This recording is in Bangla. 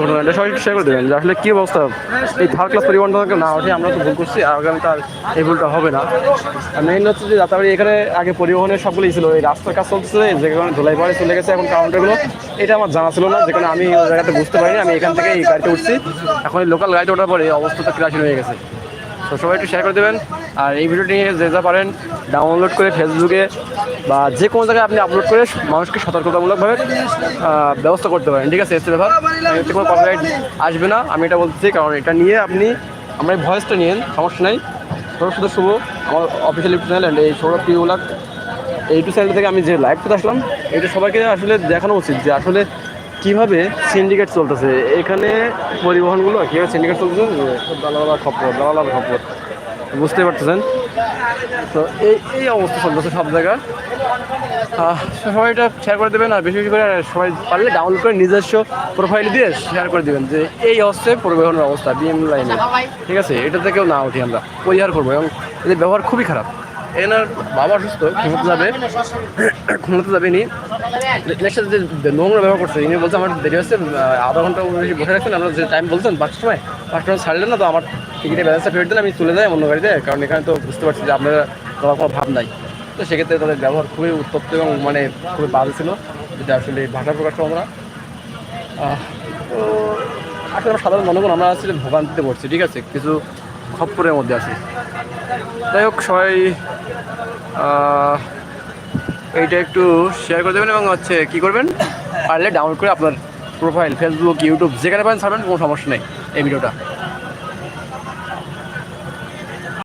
ঘটনা এটা সবাই শেয়ার করে দেবেন আসলে কি অবস্থা? এই থার্ড ক্লাস পরিবহনটাকে না ওঠে আমরা তো ভুল করছি আগামী তার এই ভুলটা হবে না। আর মেইন হচ্ছে যে যাতাবাড়ি এখানে আগে পরিবহনের সবগুলোই ছিল, এই রাস্তার কাজ চলছে যে কারণে ধুলাই পরে চলে গেছে, এখন কাউন্টারগুলো এটা আমার জানা ছিল না, যেখানে আমি ওই জায়গাতে বুঝতে পারিনি, আমি এখান থেকে এই গাড়িতে উঠছি। এখন এই লোকাল গাড়িতে ওঠার পরে অবস্থাটা ক্রাশ হয়ে গেছে। তো সবাই একটু শেয়ার করে দেবেন। আর এই ভিডিওটি যে যা পারেন ডাউনলোড করে ফেসবুকে বা যে কোনো জায়গায় আপনি আপলোড করে মানুষকে সতর্কতামূলকভাবে ব্যবস্থা করতে পারেন। ঠিক আছে, এসে ব্যাপার? এতে কোনো কপিরাইট আসবে না। আমি এটা বলতেছি, কারণ এটা নিয়ে আপনি, আমরা এই ভয়েসটা নিয়েন, সমস্যা নাই। সৌরভ শুধু শুভ, আমার অফিসিয়াল ইউটিউব চ্যানেল এই সৌরভ পিউলাক এই ইউটিউব চ্যানেল থেকে আমি যে লাইভ করতে আসলাম, এটা সবাইকে আসলে দেখানো উচিত যে আসলে কীভাবে সিন্ডিকেট চলতেছে? এখানে পরিবহনগুলো, কীভাবে সিন্ডিকেট চলতেছে? দালালার খপ্পর দালালার খপ্পর। বুঝতে পারতেছেন? তো এই এই অবস্থা চলতেছে সব জায়গায় সবাই এটা শেয়ার করে দেবেন, আর বেশি বেশি করে সবাই পারলে ডাউনলোড করে নিজস্ব প্রোফাইল দিয়ে শেয়ার করে দেবেন যে এই হচ্ছে পরিবহনের অবস্থা বিএম লাইনে ঠিক আছে? এটা থেকেও না উঠি আমরা। পরিহার করব এবং এদের ব্যবহার খুবই খারাপ। এনার বাবা অসুস্থ, ঘুমোতে যাবে। ঘুমোতে যাবে নি যে নোংরা ব্যবহার করছে, ইনি বলছে আমার দেরি হচ্ছে আধা ঘণ্টা বেশি বসে রাখছেন, আমরা যে টাইম বলছেন, পাঁচটার সময় পাঁচটা ছাড়লেন না, তো আমার টিকিটের ব্যালেন্সটা ফেরত দেন আমি চলে যাই অন্য গাড়িতে, কারণ এখানে তো বুঝতে পারছি যে আপনারা তোমার কোনো ভাব নাই। তো সেক্ষেত্রে তাদের ব্যবহার খুবই উত্তপ্ত এবং মানে খুবই বাজে ছিল, যেটা আসলে ভাষা প্রকাশ না। তো আসলে আমরা সাধারণ জনগণ, আমরা আসলে ভোগান্তিতে পড়ছি ঠিক আছে? কিছু খপ্পরের মধ্যে আছি। যাই হোক, সবাই এইটা একটু শেয়ার করে দেবেন এবং হচ্ছে কী করবেন? পারলে ডাউনলোড করে আপনার প্রোফাইল ফেসবুক ইউটিউব যেখানে পারেন ছাড়বেন, কোনো সমস্যা নেই এই ভিডিওটা